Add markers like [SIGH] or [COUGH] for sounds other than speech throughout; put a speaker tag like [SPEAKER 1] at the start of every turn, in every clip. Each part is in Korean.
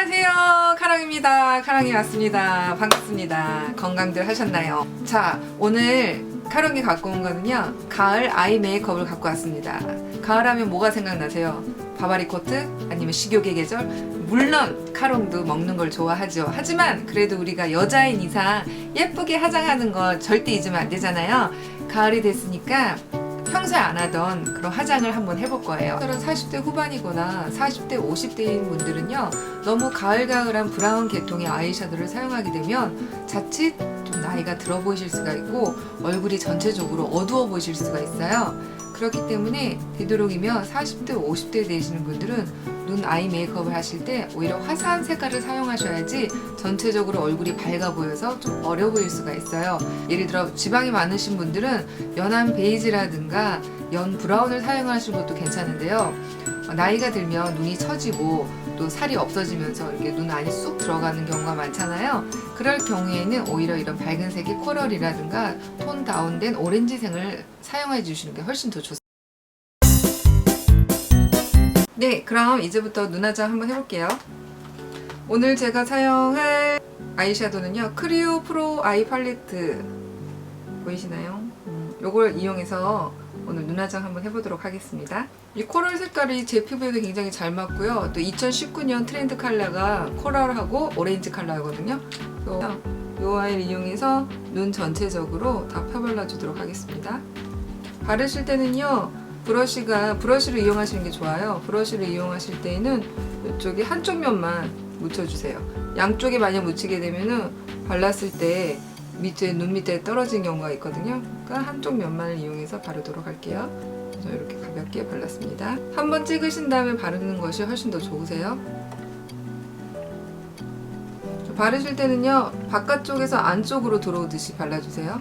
[SPEAKER 1] 안녕하세요. 카랑입니다. 카랑이 왔습니다. 반갑습니다. 건강들 하셨나요? 자, 오늘 카랑이 갖고 온 거는요. 가을 아이 메이크업을 갖고 왔습니다. 가을 하면 뭐가 생각나세요? 바바리 코트? 아니면 식욕의 계절? 물론 카롱도 먹는 걸 좋아하죠. 하지만 그래도 우리가 여자인 이상 예쁘게 화장하는 거 절대 잊으면 안 되잖아요. 가을이 됐으니까 평소에 안 하던 그런 화장을 한번 해볼 거예요. 저는 40대 후반이거나 40대 50대인 분들은요, 너무 가을가을한 브라운 계통의 아이섀도를 사용하게 되면 자칫 좀 나이가 들어 보이실 수가 있고 얼굴이 전체적으로 어두워 보이실 수가 있어요. 그렇기 때문에 되도록이면 40대, 50대 되시는 분들은 눈 아이 메이크업을 하실 때 오히려 화사한 색깔을 사용하셔야지 전체적으로 얼굴이 밝아 보여서 좀 어려 보일 수가 있어요. 예를 들어 지방이 많으신 분들은 연한 베이지라든가 연 브라운을 사용하시는 것도 괜찮은데요. 어, 나이가 들면 눈이 처지고 또 살이 없어지면서 이렇게 눈 안이 쑥 들어가는 경우가 많잖아요. 그럴 경우에는 오히려 이런 밝은 색의 코랄이라든가 톤 다운된 오렌지색을 사용해 주시는 게 훨씬 더 좋습니다. 네, 그럼 이제부터 눈 화장 한번 해볼게요. 오늘 제가 사용할 아이섀도는요, 크리오 프로 아이 팔레트 보이시나요? 음, 요걸 이용해서 오늘 눈 화장 한번 해보도록 하겠습니다. 이 코랄 색깔이 제 피부에도 굉장히 잘 맞고요. 또 2019년 트렌드 컬러가 코랄하고 오렌지 컬러거든요. 이 아이를 이용해서 눈 전체적으로 다 펴발라주도록 하겠습니다. 바르실 때는요, 브러쉬가 브러쉬를 이용하시는 게 좋아요. 브러쉬를 이용하실 때에는 이쪽에 한쪽 면만 묻혀주세요. 양쪽에 만약 묻히게 되면은 발랐을 때 밑에 눈 밑에 떨어진 경우가 있거든요. 그러니까 한쪽 면만을 이용해서 바르도록 할게요. 그래서 이렇게 가볍게 발랐습니다. 한번 찍으신 다음에 바르는 것이 훨씬 더 좋으세요. 바르실 때는요 바깥쪽에서 안쪽으로 들어오듯이 발라주세요.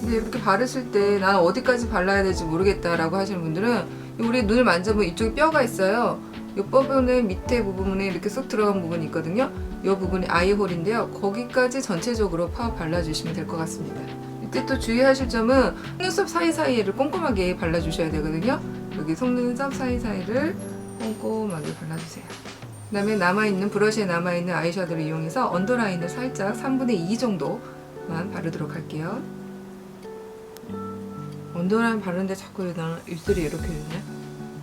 [SPEAKER 1] 근데 이렇게 바르실 때 난 어디까지 발라야 될지 모르겠다라고 하시는 분들은 우리 눈을 만져보면 이쪽에 뼈가 있어요. 이 부분에 밑에 부분에 이렇게 쏙 들어간 부분이 있거든요. 이 부분이 아이홀인데요. 거기까지 전체적으로 파워 발라주시면 될 것 같습니다. 이때 또 주의하실 점은 속눈썹 사이사이를 꼼꼼하게 발라주셔야 되거든요. 여기 속눈썹 사이사이를 꼼꼼하게 발라주세요. 그 다음에 남아있는 브러쉬에 남아있는 아이섀도를 이용해서 언더라인을 살짝 3분의 2 정도만 바르도록 할게요. 언더라인 바르는데 자꾸 나는 입술이 이렇게 되네.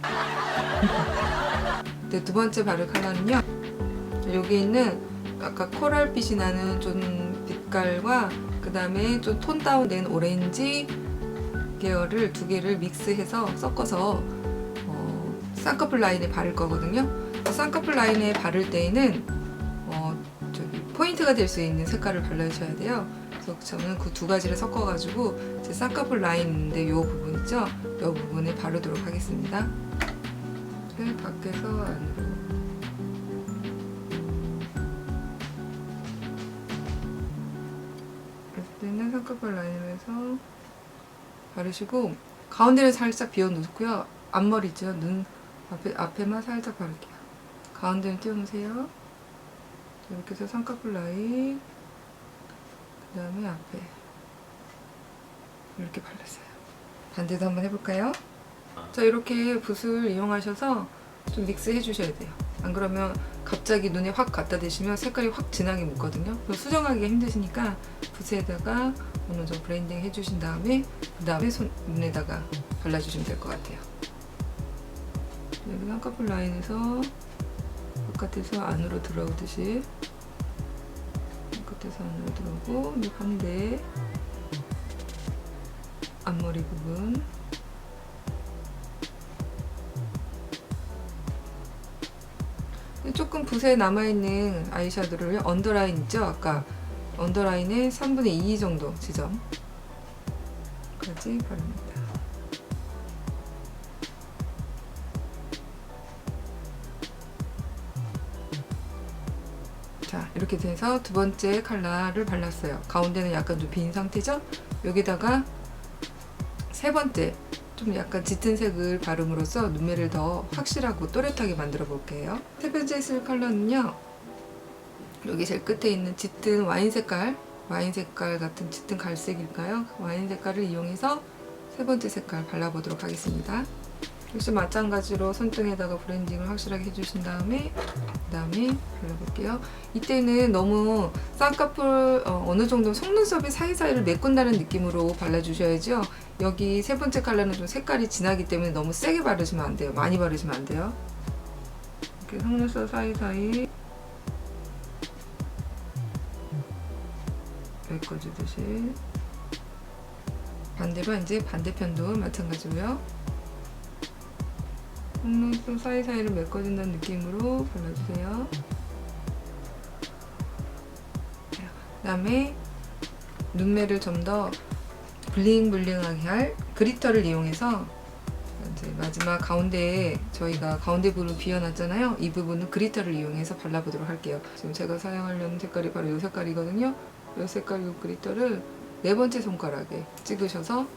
[SPEAKER 1] [LAUGHS] 네, 두 번째 바를 컬러는요. 여기 있는 아까 코랄빛이 나는 좀 빛깔과 그 다음에 좀 톤 다운된 오렌지 계열을 두 개를 믹스해서 섞어서 어, 쌍꺼풀 라인에 바를 거거든요. 쌍꺼풀 라인에 바를 때에는 어, 저기 포인트가 될 수 있는 색깔을 발라주셔야 돼요. 그래서 저는 그 두 가지를 섞어가지고 제 쌍꺼풀 라인인데 이 부분 있죠? 이 부분에 바르도록 하겠습니다. 네, 밖에서 안으로. 바르시고 가운데는 살짝 비워놓고요. 앞머리죠. 눈 앞에, 앞에만 살짝 바를게요. 가운데는 띄워놓으세요. 이렇게 해서 쌍꺼풀 라인 그 다음에 앞에 이렇게 발랐어요. 반대도 한번 해볼까요? 자 이렇게 붓을 이용하셔서 좀 믹스해 주셔야 돼요. 안 그러면 갑자기 눈에 확 갖다 대시면 색깔이 확 진하게 묻거든요. 수정하기가 힘드시니까 붓에다가 어느 정도 브랜딩 해주신 다음에 그 다음에 손 눈에다가 발라주시면 될 것 같아요. 여기 쌍꺼풀 라인에서 바깥에서 안으로 들어오듯이 바깥에서 안으로 들어오고 이 반대 앞머리 부분 조금 붓에 남아있는 아이섀도를 언더라인 있죠? 아까 언더라인의 3분의 2 정도 지점까지 바릅니다. 자 이렇게 돼서 두 번째 컬러를 발랐어요. 가운데는 약간 좀 빈 상태죠? 여기다가 세 번째 좀 약간 짙은 색을 바름으로써 눈매를 더 확실하고 또렷하게 만들어 볼게요. 세 번째 쓸 컬러는요. 여기 제일 끝에 있는 짙은 와인 색깔, 와인 색깔 같은 짙은 갈색일까요? 와인 색깔을 이용해서 세 번째 색깔 발라보도록 하겠습니다. 역시 마찬가지로 손등에다가 브랜딩을 확실하게 해주신 다음에 그 다음에 발라볼게요. 이때는 너무 쌍꺼풀 어, 느 정도 속눈썹이 사이사이를 메꾼다는 느낌으로 발라주셔야죠. 여기 세 번째 컬러는 좀 색깔이 진하기 때문에 너무 세게 바르시면 안 돼요. 많이 바르시면 안 돼요. 이렇게 속눈썹 사이사이 메꿔주듯이 반대로 이제 반대편도 마찬가지고요. 속눈썹 사이사이를 메꿔준다는 느낌으로 발라주세요. 그 다음에 눈매를 좀 더 블링블링하게 할 그리터를 이용해서 이제 마지막 가운데에 저희가 가운데 부분 비워놨잖아요. 이 부분은 그리터를 이용해서 발라보도록 할게요. 지금 제가 사용하려는 색깔이 바로 이 색깔이거든요. 이 색깔 이 그리터를 네 번째 손가락에 찍으셔서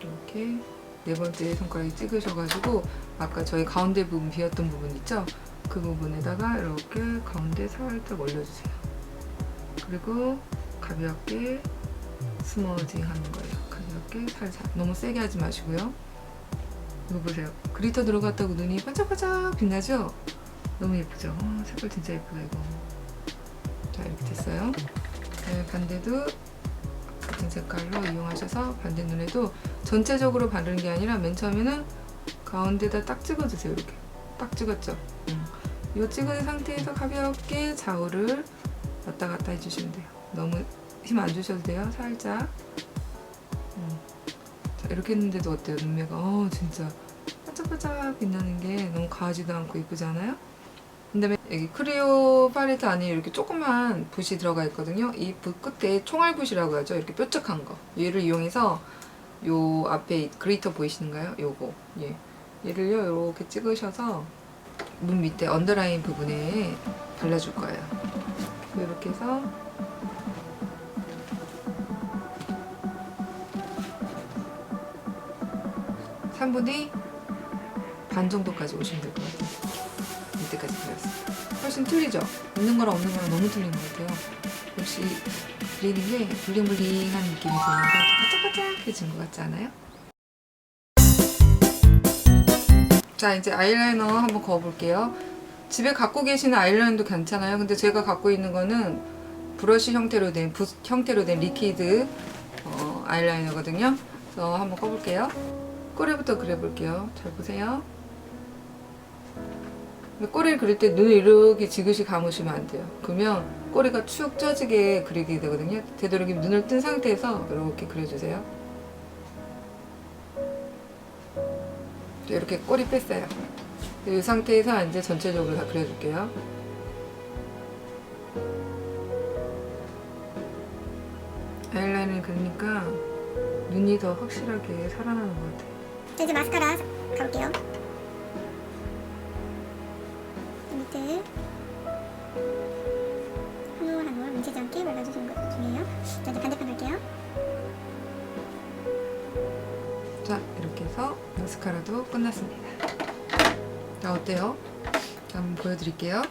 [SPEAKER 1] 이렇게 네 번째 손가락에 찍으셔가지고 아까 저희 가운데 부분 비었던 부분 있죠? 그 부분에다가 이렇게 가운데 살짝 올려주세요. 그리고 가볍게 스머징 하는 거예요. 가볍게 살살. 너무 세게 하지 마시고요. 이거 보세요. 그리터 들어갔다고 눈이 반짝반짝 빛나죠? 너무 예쁘죠? 어, 색깔 진짜 예쁘다 이거. 자 이렇게 됐어요. 네, 반대도 같은 색깔로 이용하셔서 반대 눈에도 전체적으로 바르는 게 아니라 맨 처음에는 가운데다 딱 찍어주세요. 이렇게 딱 찍었죠. 음. 이 찍은 상태에서 가볍게 좌우를 왔다 갔다 해주시면 돼요. 너무 힘 안 주셔도 돼요. 살짝. 음. 자, 이렇게 했는데도 어때요? 눈매가 어 진짜 반짝반짝 빛나는 게 너무 과하지도 않고 이쁘지 않아요? 그 다음에 여기 크리오 팔레트 안에 이렇게 조그만 붓이 들어가 있거든요. 이 붓 끝에 총알 붓이라고 하죠. 이렇게 뾰족한 거. 얘를 이용해서 요 앞에 그리터 보이시는가요? 요거. 예. 얘를요 이렇게 찍으셔서 눈 밑에 언더라인 부분에 발라줄 거예요. 이렇게 해서 3분의 반 정도까지 오시면 될 것 같아요. 이때까지 그렸어요. 훨씬 틀리죠? 있는 거랑 없는 거랑 너무 틀린 것 같아요. 역시 그리는 게 블링블링한 느낌이 들면서 반짝반짝해진 것 같지 않아요? 자 이제 아이라이너 한번 그어볼게요. 집에 갖고 계시는 아이라이너도 괜찮아요. 근데 제가 갖고 있는 거는 브러쉬 형태로 된 붓 형태로 된 리퀴드 어, 아이라이너거든요. 그래서 한번 꺼볼게요. 꼬리부터 그려볼게요. 잘 보세요. 꼬리를 그릴 때 눈을 이렇게 지그시 감으시면 안 돼요. 그러면 꼬리가 축 쪄지게 그리게 되거든요. 되도록이면 눈을 뜬 상태에서 이렇게 그려주세요. 이렇게 꼬리 뺐어요. 이 상태에서 이제 전체적으로 다 그려줄게요. 아이라인을 그리니까 눈이 더 확실하게 살아나는 것 같아요.
[SPEAKER 2] 자, 이제 마스카라 가볼게요. 밑에 한올한올 뭉치지 않게 발라주시는 것 중요해요. 자, 이제 반대편 갈게요.
[SPEAKER 1] 자 이렇게 해서 마스카라도 끝났습니다 자 어때요? 자, 한번 보여드릴게요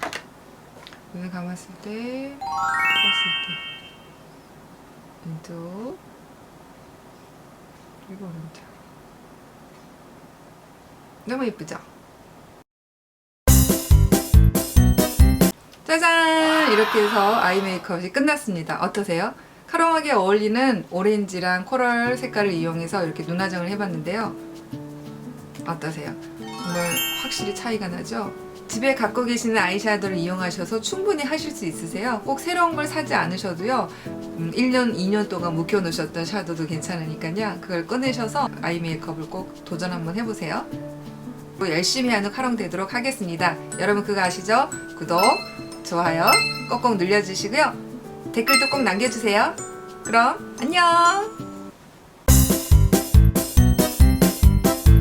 [SPEAKER 1] 눈을 감았을 때 떴을 때 왼쪽 그리고 오른쪽 너무 예쁘죠? 짜잔! 이렇게 해서 아이 메이크업이 끝났습니다. 어떠세요? 카롱하게 어울리는 오렌지랑 코랄 색깔을 이용해서 이렇게 눈화장을 해봤는데요. 어떠세요? 정말 확실히 차이가 나죠? 집에 갖고 계시는 아이샤도를 이용하셔서 충분히 하실 수 있으세요. 꼭 새로운 걸 사지 않으셔도요. 음, 1년, 2년 동안 묵혀놓으셨던 샤도도 괜찮으니까요. 그걸 꺼내셔서 아이 메이크업을 꼭 도전 한번 해보세요. 또 열심히 하는 카롱 되도록 하겠습니다. 여러분 그거 아시죠? 구독, 좋아요 꼭꼭 눌러주시고요. 댓글도 꼭 남겨주세요. 그럼 안녕!